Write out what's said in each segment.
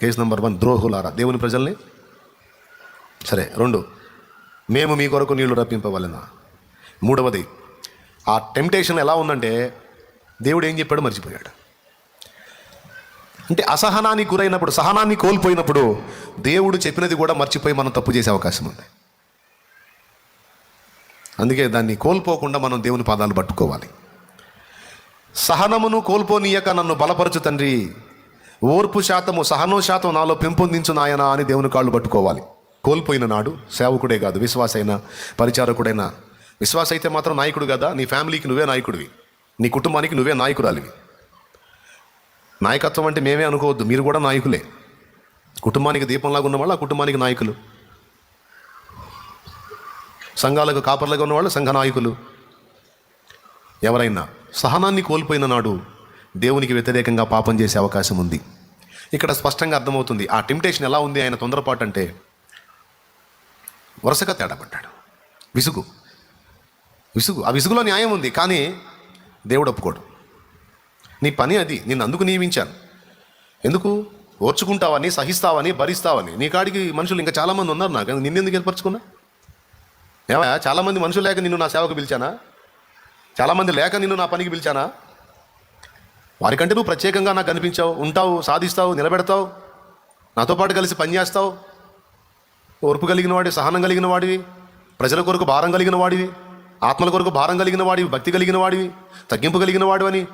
Case number one ద్రోహులారా. దేవుని ప్రజల్ని? సరే రెండు. మేము మీ కొరకు నీళ్ళు రప్పింపవలెనా? మూడవది ఆ టెంప్టేషన్ ఎలా ఉందంటే దేవుడు ఏం చెప్పాడో మర్చిపోయాడు. అంటే అసహనానికి గురైనప్పుడు సహనాన్ని కోల్పోయినప్పుడు దేవుడు చెప్పినది కూడా మర్చిపోయి మనం తప్పు చేసే అవకాశం ఉంది. అందుకే దాన్ని కోల్పోకుండా మనం దేవుని పాదాలు పట్టుకోవాలి. సహనమును కోల్పోనీయక నన్ను బలపరచు తండ్రి. ఓర్పు శాతము సహనో శాతం నాలో పెంపొందించు నాయన అని దేవుని కాళ్ళు పట్టుకోవాలి. కోల్పోయిన నాడు సేవకుడే కాదు విశ్వాసైన పరిచారకుడైనా. విశ్వాస అయితే మాత్రం నాయకుడు కదా నీ ఫ్యామిలీకి నువ్వే నాయకుడివి. నీ కుటుంబానికి నువ్వే నాయకురాలివి. నాయకత్వం అంటే మేమే అనుకోవద్దు మీరు కూడా నాయకులే. కుటుంబానికి దీపంలాగా ఉన్న వాళ్ళు ఆ కుటుంబానికి నాయకులు. సంఘాలకు కాపర్లుగా ఉన్నవాళ్ళు సంఘ నాయకులు. ఎవరైనా సహనాన్ని కోల్పోయిన నాడు దేవునికి వ్యతిరేకంగా పాపం చేసే అవకాశం ఉంది. ఇక్కడ స్పష్టంగా అర్థమవుతుంది. ఆ టెంప్టేషన్ ఎలా ఉంది? ఆయన తొందరపాటు అంటే వరుసగా తేడా పడ్డాడు విసుగు. విసుగు. ఆ విసుగులో న్యాయం ఉంది కానీ దేవుడు ఒప్పుకోడు. నీ పని అది నిన్ను అందుకు నియమించాను. ఎందుకు? ఓర్చుకుంటావని సహిస్తావని భరిస్తావని. నీ కాడికి మనుషులు ఇంకా చాలామంది ఉన్నారు నాకు. నిన్నెందుకు ఏర్పరచుకున్నా ఏమయ్యా? చాలామంది మనుషులు లేక నిన్ను నా సేవకు పిలిచానా? చాలామంది లేక నిన్ను నా పనికి పిలిచానా? వారికంటే నువ్వు ప్రత్యేకంగా నాకు కనిపించావు ఉంటావు సాధిస్తావు నిలబెడతావు నాతో పాటు కలిసి పనిచేస్తావు ఓర్పు కలిగిన వాడివి సహనం కలిగిన వాడివి ప్రజల కొరకు భారం కలిగిన వాడివి ఆత్మల కొరకు భారం కలిగిన వాడివి భక్తి కలిగిన వాడివి తగ్గింపు కలిగిన వాడివని.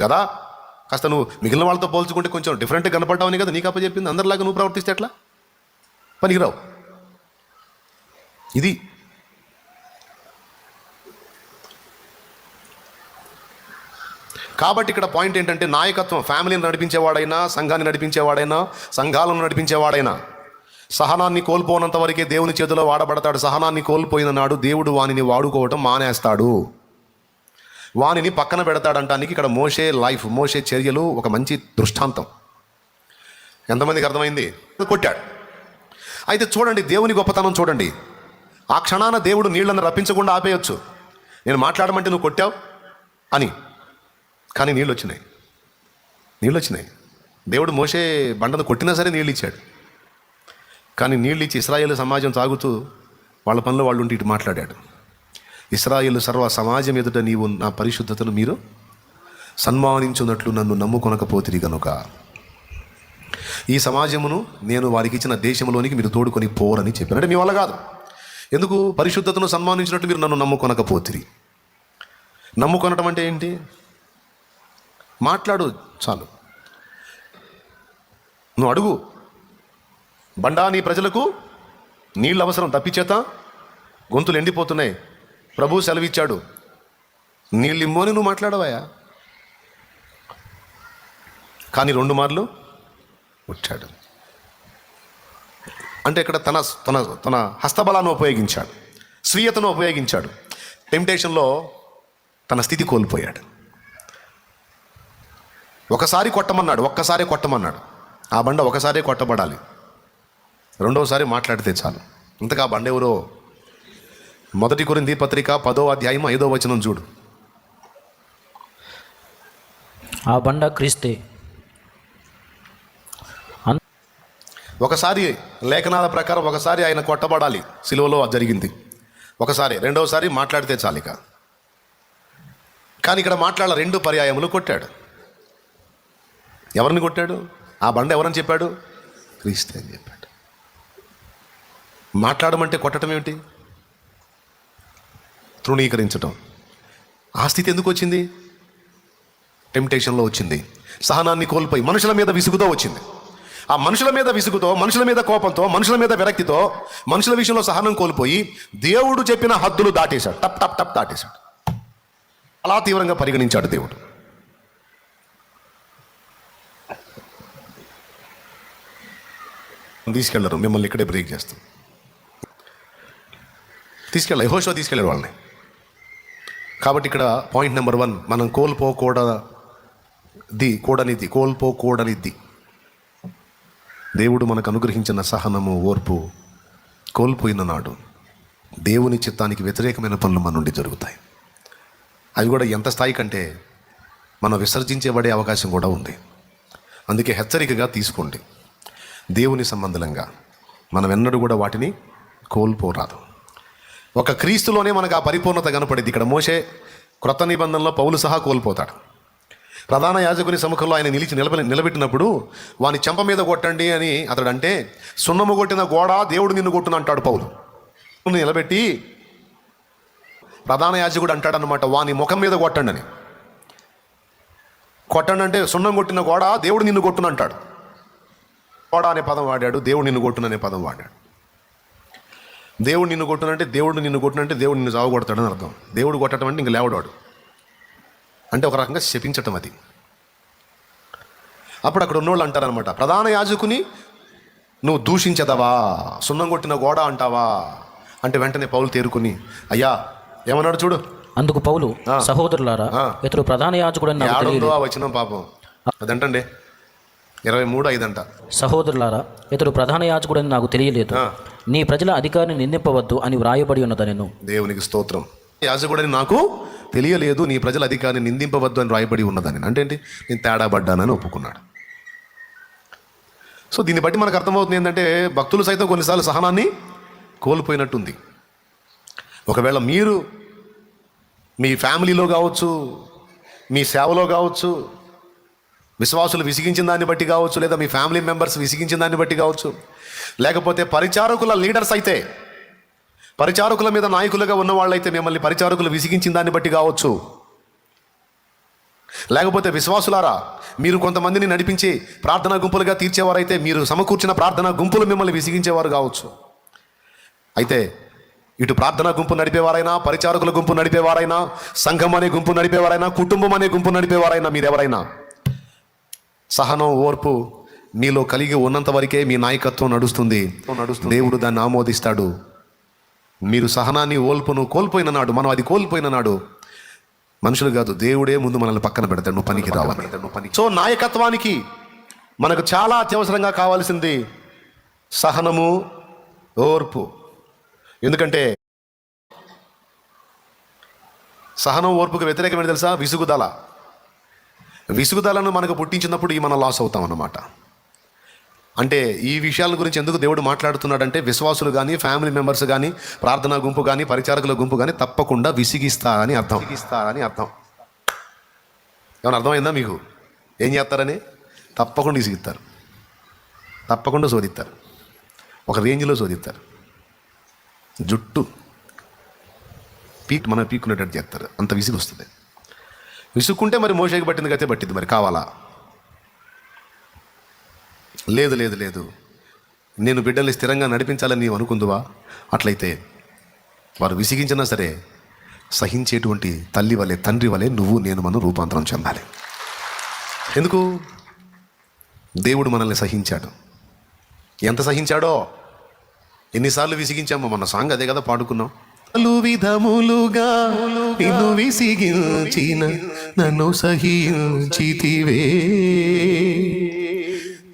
కదా కాస్త నువ్వు మిగిలిన వాళ్ళతో పోల్చుకుంటే కొంచెం డిఫరెంట్గా కనపడ్డావని కదా నీకు చెప్పింది అందరిలాగా నువ్వు ప్రవర్తిస్తే ఎట్లా? పనికిరావు. ఇది కాబట్టి ఇక్కడ పాయింట్ ఏంటంటే నాయకత్వం ఫ్యామిలీని నడిపించేవాడైనా సంఘాన్ని నడిపించేవాడైనా సంఘాలను నడిపించేవాడైనా. సహనాన్ని కోల్పోనంత వరకే దేవుని చేతిలో వాడబడతాడు. సహనాన్ని కోల్పోయిన నాడు దేవుడు వానిని వాడుకోవటం మానేస్తాడు. వానిని పక్కన పెడతాడంటానికి ఇక్కడ మోసే లైఫ్ మోసే చర్యలు ఒక మంచి దృష్టాంతం. ఎంతమందికి అర్థమైంది? కొట్టాడు. అయితే చూడండి దేవుని గొప్పతనం చూడండి. ఆ క్షణాన దేవుడు నీళ్ళను రప్పించకుండా ఆపేయచ్చు. నేను మాట్లాడమంటే నువ్వు కొట్టావు? అని. కానీ నీళ్ళు వచ్చినాయి నీళ్ళు వచ్చినాయి దేవుడు మోసే బండను కొట్టినా సరే నీళ్ళు ఇచ్చాడు కానీ నీళ్ళు ఇచ్చి ఇస్రాయేల్ సమాజం తాగుతూ వాళ్ళ పనిలో వాళ్ళు ఉండి ఇటు మాట్లాడాడు. ఇస్రాయేల్ సర్వ సమాజం ఎదుట నీవు నా పరిశుద్ధతను మీరు సన్మానించున్నట్లు నన్ను నమ్ముకొనకపోతిరి కనుక ఈ సమాజమును నేను వారికి ఇచ్చిన దేశంలోనికి మీరు తోడుకొని పోరని చెప్పాను అంటే మీ వల్ల కాదు. ఎందుకు? పరిశుద్ధతను సన్మానించినట్టు మీరు నన్ను నమ్ముకొనకపోతిరి. నమ్ముకొనటం అంటే ఏంటి? మాట్లాడు చాలు. నువ్వు అడుగు. బండా నీ ప్రజలకు నీళ్ళు అవసరం తప్పిచేత గొంతులు ఎండిపోతున్నాయి. ప్రభు సెలవిచ్చాడు. నీళ్ళిమ్మో నువ్వు మాట్లాడవాయా కానీ రెండు మార్లు వచ్చాడు. అంటే ఇక్కడ తన తన తన హస్తబలాన్ని ఉపయోగించాడు. స్వీయతను ఉపయోగించాడు. టెంప్టేషన్లో తన స్థితి కోల్పోయాడు. ఒకసారి కొట్టమన్నాడు ఒక్కసారి కొట్టమన్నాడు. ఆ బండ ఒకసారి కొట్టబడాలి. రెండవసారి మాట్లాడితే చాలు. ఇంతగా ఆ బండ ఎవరో? మొదటి కొరింది పత్రిక పదో అధ్యాయం ఐదో వచనం చూడు. ఆ బండ క్రీస్తే. ఒకసారి లేఖనాల ప్రకారం ఒకసారి ఆయన కొట్టబడాలి. సిలువలో అది జరిగింది. ఒకసారి రెండవసారి మాట్లాడితే చాలు ఇక. కానీ ఇక్కడ మాట్లాడాల రెండు పర్యాయములు కొట్టాడు. ఎవరిని కొట్టాడు? ఆ బండ ఎవరని చెప్పాడు? క్రీస్తే అని చెప్పాడు. మాట్లాడమంటే కొట్టడం ఏమిటి? తృణీకరించటం ఆ స్థితి ఎందుకు వచ్చింది? టెంప్టేషన్లో వచ్చింది. సహనాన్ని కోల్పోయి మనుషుల మీద విసుగుతో వచ్చింది. ఆ మనుషుల మీద విసుగుతో మనుషుల మీద కోపంతో మనుషుల మీద విరక్తితో మనుషుల విషయంలో సహనం కోల్పోయి దేవుడు చెప్పిన హద్దులు దాటేశాడు. టప్ టప్ టప్ దాటేశాడు. అలా తీవ్రంగా పరిగణించాడు దేవుడు. తీసుకెళ్ళరు మిమ్మల్ని ఇక్కడే బ్రేక్ చేస్తాం. తీసుకెళ్ళ యహోషో తీసుకెళ్ళారు వాళ్ళని. కాబట్టి ఇక్కడ పాయింట్ నెంబర్ వన్ మనం కోల్పోకూడది కూడనిది కోల్పోకూడనిది దేవుడు మనకు అనుగ్రహించిన సహనము ఓర్పు కోల్పోయిన నాడు దేవుని చిత్తానికి వ్యతిరేకమైన పనులు మన నుండి జరుగుతాయి. అవి కూడా ఎంత స్థాయి కంటే మనం విసర్జించబడే అవకాశం కూడా ఉంది. అందుకే హెచ్చరికగా తీసుకోండి. దేవుని సంబంధంగా మనం ఎన్నడూ కూడా వాటిని కోల్పోరాదు. ఒక క్రీస్తులోనే మనకు ఆ పరిపూర్ణత కనపడింది. ఇక్కడ మోసే క్రొత్త నిబంధనలో పౌలు సహా కోల్పోతాడు. ప్రధాన యాజకుని సముఖంలో ఆయన నిలిచి నిలబ నిలబెట్టినప్పుడు వాని చెంప మీద కొట్టండి అని అతడు అంటే సున్నము కొట్టిన గోడ దేవుడు నిన్ను కొట్టును అంటాడు పౌలు. నిలబెట్టి ప్రధాన యాజకుడు అంటాడనమాట వాని ముఖం మీద కొట్టండి అని. కొట్టండి అంటే సున్నం కొట్టిన గోడ దేవుడు నిన్ను కొట్టును అంటాడు. గోడ అనే పదం వాడాడు దేవుడు నిన్ను కొట్టును అనే పదం వాడాడు. దేవుడు నిన్ను కొట్టునంటే దేవుడు నిన్ను కొట్టునంటే దేవుడు నిన్ను చావు కొడతాడని అర్థం. దేవుడు కొట్టడం అంటే ఇంక లేవడాడు. అంటే ఒక రకంగా శపించటం అది. అప్పుడు అక్కడ ఉన్నోళ్ళు అంటారనమాట ప్రధాన యాజకుని నువ్వు దూషించదవా? సున్నం కొట్టిన గోడ అంటావా? అంటే వెంటనే పౌలు తేరుకుని అయ్యా ఏమన్నాడు చూడు? అందుకు పౌలు. సహోదరులారా ఆ. ఇతడు ప్రధాన ఆ వచ్చిన పాపం. అదంటండి ఇరవై మూడు ఐదంట. సహోదరులారా ఇతడు ప్రధాన యాజకుడని నాకు తెలియలేదు. నీ ప్రజల అధికారిని నిందింపవద్దు అని వ్రాయబడి ఉన్నదనెను. దేవునికి స్తోత్రం. యాజకుడని నాకు తెలియలేదు నీ ప్రజల అధికారిని నిందింపవద్దు అని రాయబడి ఉన్నదని. అంటే ఏంటి? నేను తేడా పడ్డానని ఒప్పుకున్నాడు. సో దీన్ని బట్టి మనకు అర్థమవుతుంది ఏంటంటే భక్తులు సైతం కొన్నిసార్లు సహనాన్ని కోల్పోయినట్టుంది. ఒకవేళ మీరు మీ ఫ్యామిలీలో కావచ్చు మీ సేవలో కావచ్చు విశ్వాసులు విసిగించిన దాన్ని బట్టి కావచ్చు లేదా మీ ఫ్యామిలీ మెంబర్స్ విసిగించిన దాన్ని బట్టి కావచ్చు. లేకపోతే పరిచారకుల లీడర్స్ అయితే పరిచారకుల మీద నాయకులుగా ఉన్న వాళ్ళైతే మిమ్మల్ని పరిచారకులు విసిగించిన దాన్ని బట్టి కావచ్చు. లేకపోతే విశ్వాసులారా మీరు కొంతమందిని నడిపించి ప్రార్థనా గుంపులుగా తీర్చేవారైతే మీరు సమకూర్చిన ప్రార్థనా గుంపులు మిమ్మల్ని విసిగించేవారు కావచ్చు. అయితే ఇటు ప్రార్థనా గుంపు నడిపేవారైనా పరిచారకుల గుంపు నడిపేవారైనా సంఘం అనే గుంపు నడిపేవారైనా కుటుంబం అనే గుంపు నడిపేవారైనా మీరెవరైనా? సహనం ఓర్పు మీలో కలిగి ఉన్నంత వరకే మీ నాయకత్వం నడుస్తుంది. దేవుడు దాన్ని ఆమోదిస్తాడు. మీరు సహనాన్ని ఓల్పును కోల్పోయిన నాడు మనం అది కోల్పోయిన నాడు మనుషులు కాదు దేవుడే ముందు మనల్ని పక్కన పెడతాడు నువ్వు పనికి రావాలి. సో నాయకత్వానికి మనకు చాలా అత్యవసరంగా కావాల్సింది సహనము ఓర్పు. ఎందుకంటే సహనం ఓర్పుకు వ్యతిరేకమైన తెలుసా? విసుగుదల. విసుగుదలను మనకు పుట్టించినప్పుడు ఈ మనం లాస్ అవుతాం అన్నమాట. అంటే ఈ విషయాల గురించి ఎందుకు దేవుడు మాట్లాడుతున్నాడంటే విశ్వాసులు కానీ ఫ్యామిలీ మెంబర్స్ కానీ ప్రార్థనా గుంపు కానీ పరిచారకుల గుంపు కానీ తప్పకుండా విసిగిస్తారని అర్థం. విసిగిస్తారని అర్థం. ఏమైనా అర్థమైందా మీకు? ఏం చేస్తారని? తప్పకుండా విసిగిస్తారు. తప్పకుండా శోధిస్తారు. ఒక రేంజ్లో శోధిస్తారు. జుట్టు పీక్ మనం పీక్కునేటట్టు చేస్తారు. అంత విసిగి వస్తుంది విసుక్కుంటే మరి మోషేకి పట్టింది గతే పట్టింది మరి కావాలా? లేదు లేదు లేదు. నేను బిడ్డల్ని స్థిరంగా నడిపించాలని నీవు అనుకుందువా? అట్లయితే వారు విసిగించినా సరే సహించేటువంటి తల్లి వలె తండ్రి వలె నువ్వు నేను మనం రూపాంతరం చెందాలి. ఎందుకు? దేవుడు మనల్ని సహించాడు. ఎంత సహించాడో? ఎన్నిసార్లు విసిగించామో మన సాంగ్ అదే కదా పాడుకున్నాం. పలు విధములుగా నిన్ను విసిగించిన నన్ను సహించితివే.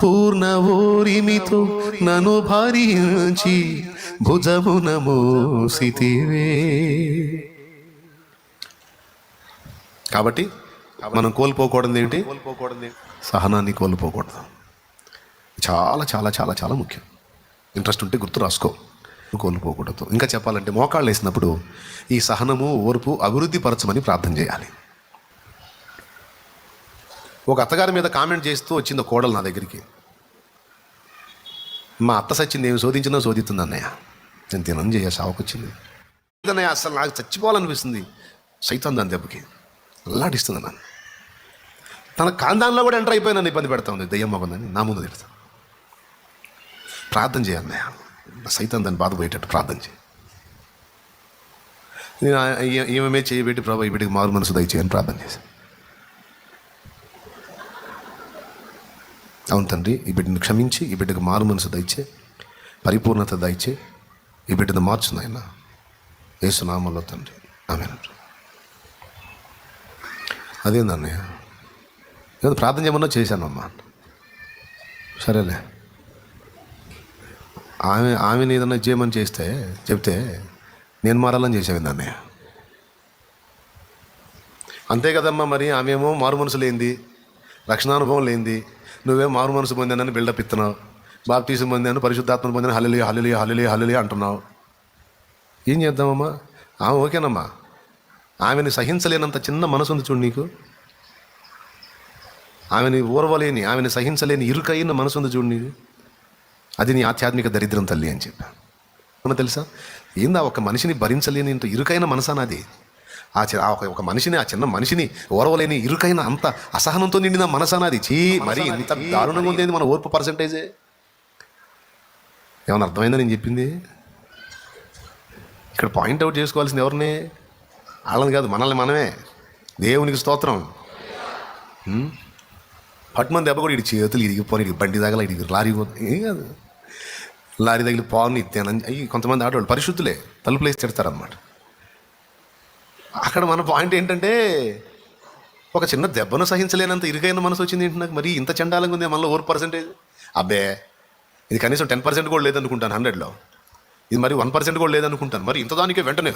పూర్ణ ఓరిమితో నన్ను భరించి భుజమున మోసితివే. కాబట్టి మనం కోల్పోకూడదు ఏంటి? కోల్పోకూడదు సహనాన్ని కోల్పోకూడదు. చాలా చాలా చాలా చాలా ముఖ్యం. ఇంట్రెస్ట్ ఉంటే గుర్తు రాసుకో. కోల్పోకూడదు. ఇంకా చెప్పాలంటే మోకాళ్ళు వేసినప్పుడు ఈ సహనము ఓర్పు అభివృద్ధి పరచమని ప్రార్థన చేయాలి. ఒక అత్తగారి మీద కామెంట్ చేస్తూ వచ్చింది కోడలు నా దగ్గరికి. మా అత్త సచ్చింది ఏమి శోధించినా శోధిస్తుంది అన్నయ్య? నేను తినం చేయ సావుకొచ్చింది. అన్నయ్య అసలు నాకు చచ్చిపోవాలనిపిస్తుంది. సైతం దాని దెబ్బకి. అల్లాడిస్తుంది నన్ను. తన కాందాన్లో కూడా ఎంటర్ అయిపోయి నన్ను ఇబ్బంది పెడతా ఉంది. దయ్యమ్మ నా ముందు తిడతా. ప్రార్థన చేయాలన్నయ్య సైతం దాన్ని బాధపోయేటట్టు ప్రార్థన చేయి. నేను ఆ- చేయబెట్టి ప్రభావ ఈ బిడ్డకి మారు మనసు దయచేయని ప్రార్థన చేశాను అవును తండ్రి ఈ బిడ్డను క్షమించి ఈ బిడ్డకు మారు మనసు దయచే పరిపూర్ణత దయచే ఈ బిడ్డను మార్చు నాయన. ఏసునామంలో తండ్రి. ఆమె అదేందన్నయ్య? ఏదో ప్రార్థన చేయమన్నా చేశానమ్మా. సరేలే. ఆమె ఆమెను ఏదన్నా చేయమని చేస్తే చెప్తే నేను మారాలని చేసేవింది అన్నయ్య అంతే కదమ్మా మరి ఆమెమో మారు మనసు లేనిది రక్షణానుభవం లేనిది నువ్వే మారు మనసు పొందానని బిల్డప్ ఇస్తున్నావు బాప్తీసం పొందాను పరిశుద్ధాత్మను పొందాను హల్లి హల్లి హల్లి హల్లి అంటున్నావు. ఏం చేద్దామమ్మా? ఆమె ఓకేనమ్మా. ఆమెని సహించలేనంత చిన్న మనసు ఉంది చూడు నీకు. ఆమెని ఓర్వలేని ఆమెని సహించలేని ఇరుకైన మనసు ఉంది చూడు నీకు. అది నీ ఆధ్యాత్మిక దరిద్రం తల్లి అని చెప్పాను ఏమన్నా తెలుసా? ఏందా ఒక మనిషిని భరించలేని ఇంత ఇరుకైన మనసా నాది? ఆ చి- ఆ ఒక- ఒక మనిషిని ఆ చిన్న మనిషిని ఓరవలేని ఇరుకైన అంత అసహనంతో నిండిన మనసా నాది? చీ మరి ఇంత దారుణంగా ఉంది మన ఓర్పు పర్సంటేజే? ఏమన్నా అర్థమైందా నేను చెప్పింది? ఇక్కడ పాయింట్ అవుట్ చేసుకోవాల్సింది ఎవరిని? వాళ్ళని కాదు మనల్ని మనమే. దేవునికి స్తోత్రం? పట్టుమని దెబ్బ కూడా ఇటు చేతులు ఇరిగిపోయి ఇటు బండి తగల ఇటు లారీ ఏం కాదు. లారీ తగిలి పావుని ఇత్తేనని అయ్యి కొంతమంది ఆడవాళ్ళు పరిశుద్ధులే తలుపులు వేసి తిడతారనమాట అక్కడ మన పాయింట్ ఏంటంటే ఒక చిన్న దెబ్బను సహించలేనంత ఇరుకైన మనసు వచ్చింది ఏంటి నాకు? మరి ఇంత చండాలంగా ఉంది మనలో ఓర్ పర్సెంటేజ్ అబ్బే ఇది కనీసం టెన్ పర్సెంట్ కూడా లేదనుకుంటాను హండ్రెడ్లో ఇది మరి వన్ పర్సెంట్ కూడా లేదనుకుంటాను. మరి ఇంత దానికే వెంటనే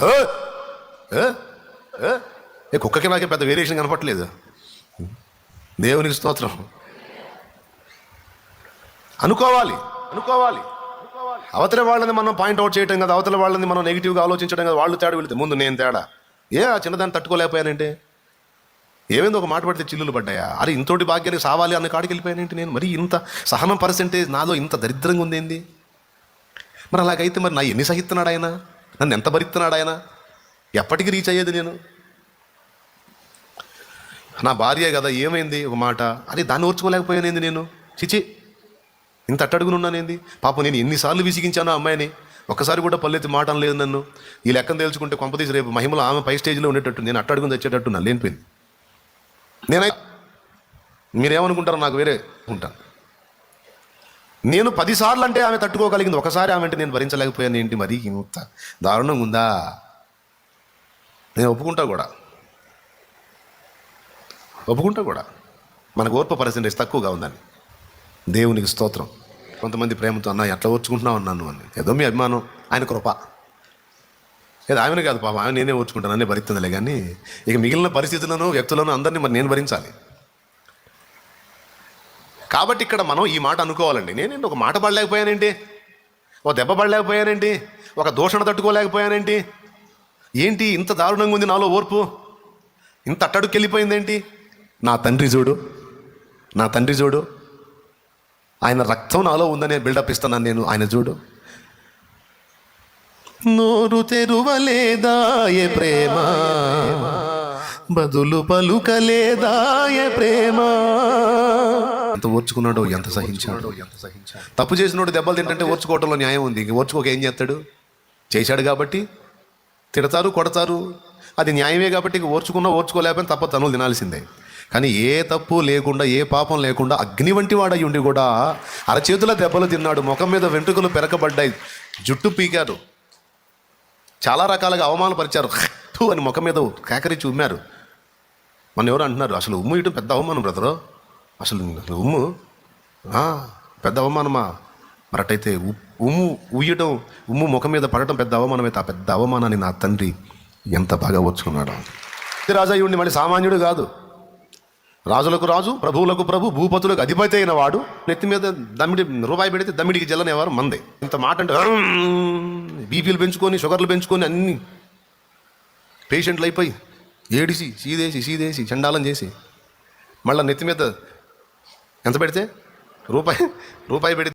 ఏ కుక్కకి నాకే పెద్ద వేరియేషన్ కనపట్లేదు దేవునికి స్తోత్రం. అనుకోవాలి అనుకోవాలి. అవతల వాళ్ళని మనం పాయింట్అవుట్ చేయటం కదా అవతల వాళ్ళని మనం నెగిటివ్గా ఆలోచించడం కదా వాళ్ళు తేడా వెళితే ముందు నేను తేడా. ఏ ఆ చిన్నదాన్ని తట్టుకోలేకపోయానంటే? ఏమైంది? ఒక మాట పడితే చిల్లులు పడ్డాయా? అరే ఇంతోటి భాగ్యానికి సావాలి అన్న కాడికి వెళ్ళిపోయానంటే నేను? మరి ఇంత సహనం పర్సెంటేజ్ నాలో ఇంత దరిద్రంగా ఉందేంది? మరి అలాగైతే మరి నా ఎన్ని సహిస్తున్నాడు ఆయన? నన్ను ఎంత భరిస్తున్నాడు ఆయన? ఎప్పటికి రీచ్ అయ్యేది నేను? నా భార్య కదా ఏమైంది ఒక మాట? అని దాన్ని ఓర్చుకోలేకపోయానేంది నేను? చిచి ఇంత అట్టడుగునున్నానేంది పాపం నేను ఎన్నిసార్లు విసిగించాను అమ్మాయిని. ఒక్కసారి కూడా పల్లెత్తి మాట లేదు నన్ను. ఈ లెక్కను తెలుసుకుంటే కొంపతీసి రేపు మహిమలో ఆమె పై స్టేజ్లో ఉండేటట్టు నేను అట్టడుగుని తెచ్చేటట్టు నన్ను లేనిపోయింది. నేనై మీరేమనుకుంటారో నాకు వేరే ఉంటాను నేను పదిసార్లు అంటే ఆమె తట్టుకోగలిగింది. ఒకసారి ఆమె అంటే నేను భరించలేకపోయాను. ఏంటి మరి ఇంత దారుణంగా ఉందా? నేను ఒప్పుకుంటా కూడా. ఒప్పుకుంటా కూడా. మనకు ఓర్పు పర్సెంటేజ్ తక్కువగా ఉందని. దేవునికి స్తోత్రం. కొంతమంది ప్రేమతో అన్న ఎట్లా ఓర్చుకుంటున్నావు అన్నాను అని. ఏదో మీ అభిమానం ఆయన కృప. ఏదో ఆమెను కాదు పాప ఆమె నేనే ఓర్చుకుంటాను అన్నీ భరిస్తుందిలే కానీ ఇక మిగిలిన పరిస్థితులను వ్యక్తులను అందరినీ మరి నేను భరించాలి. కాబట్టి ఇక్కడ మనం ఈ మాట అనుకోవాలండి. నేనేంటి ఒక మాట పడలేకపోయానేంటి? ఒక దెబ్బ పడలేకపోయానేంటి? ఒక దూషణ తట్టుకోలేకపోయానేంటి? ఏంటి ఇంత దారుణంగా ఉంది నాలో ఓర్పు? ఇంత అట్టడుకు వెళ్ళిపోయిందేంటి నా తండ్రి చూడు. నా తండ్రి చూడు. ఆయన రక్తం నాలో ఉందనే బిల్డప్ ఇస్తున్నాను నేను ఆయన చూడు. నోరు తెరువలేదాయ ప్రేమ? బదులు పలుకలేదాయ ప్రేమ? ఎంత ఓర్చుకున్నాడో ఎంత సహించాడో. ఎంత సహించాడు తప్పు చేసినోడు దెబ్బలు తింటే ఓర్చుకోవటంలో న్యాయం ఉంది. ఇంక ఓర్చుకోక ఏం చేస్తాడు? చేశాడు కాబట్టి తిడతారు కొడతారు. అది న్యాయమే కాబట్టి ఇంక ఓర్చుకున్నా ఓర్చుకోలేకపోయినా తప్ప తనులు తినాల్సిందే. కానీ ఏ తప్పు లేకుండా ఏ పాపం లేకుండా అగ్ని వంటి వాడై ఉండి కూడా అరచేతుల దెబ్బలు తిన్నాడు. ముఖం మీద వెంట్రుకలు పెరకబడ్డాయి. జుట్టు పీకారు. చాలా రకాలుగా అవమానపరిచారు. హట్టు అని ముఖం మీద కేకరించి ఉమ్మారు. మన ఎవరు అంటున్నారు అసలు ఉమ్ము ఇటు పెద్ద అవమానం బ్రదరు. అసలు ఉమ్ము పెద్ద అవమానమా? మరటైతే ఉ- ఉమ్ము ఉయ్యటం ఉమ్ము ముఖం మీద పడటం పెద్ద అవమానమైతే ఆ పెద్ద అవమానాన్ని నా తండ్రి ఎంత బాగా వచ్చుకున్నాడు రాజయ్యుండి మళ్ళీ సామాన్యుడు కాదు. రాజులకు రాజు ప్రభువులకు ప్రభు భూపతులకు అధిపతి అయిన వాడు. నెత్తి మీద దమ్మిడి రూపాయి పెడితే దమ్మిడికి జల్లనేవారు మందే. ఇంత మాట అంటే బీపీలు పెంచుకొని షుగర్లు పెంచుకొని అన్ని పేషెంట్లు అయిపోయి ఏడిసి సీదేసి సీదేసి చండాలం చేసి మళ్ళీ నెత్తి మీద ఎంత పెడితే రూపాయి రూపాయి పెడితే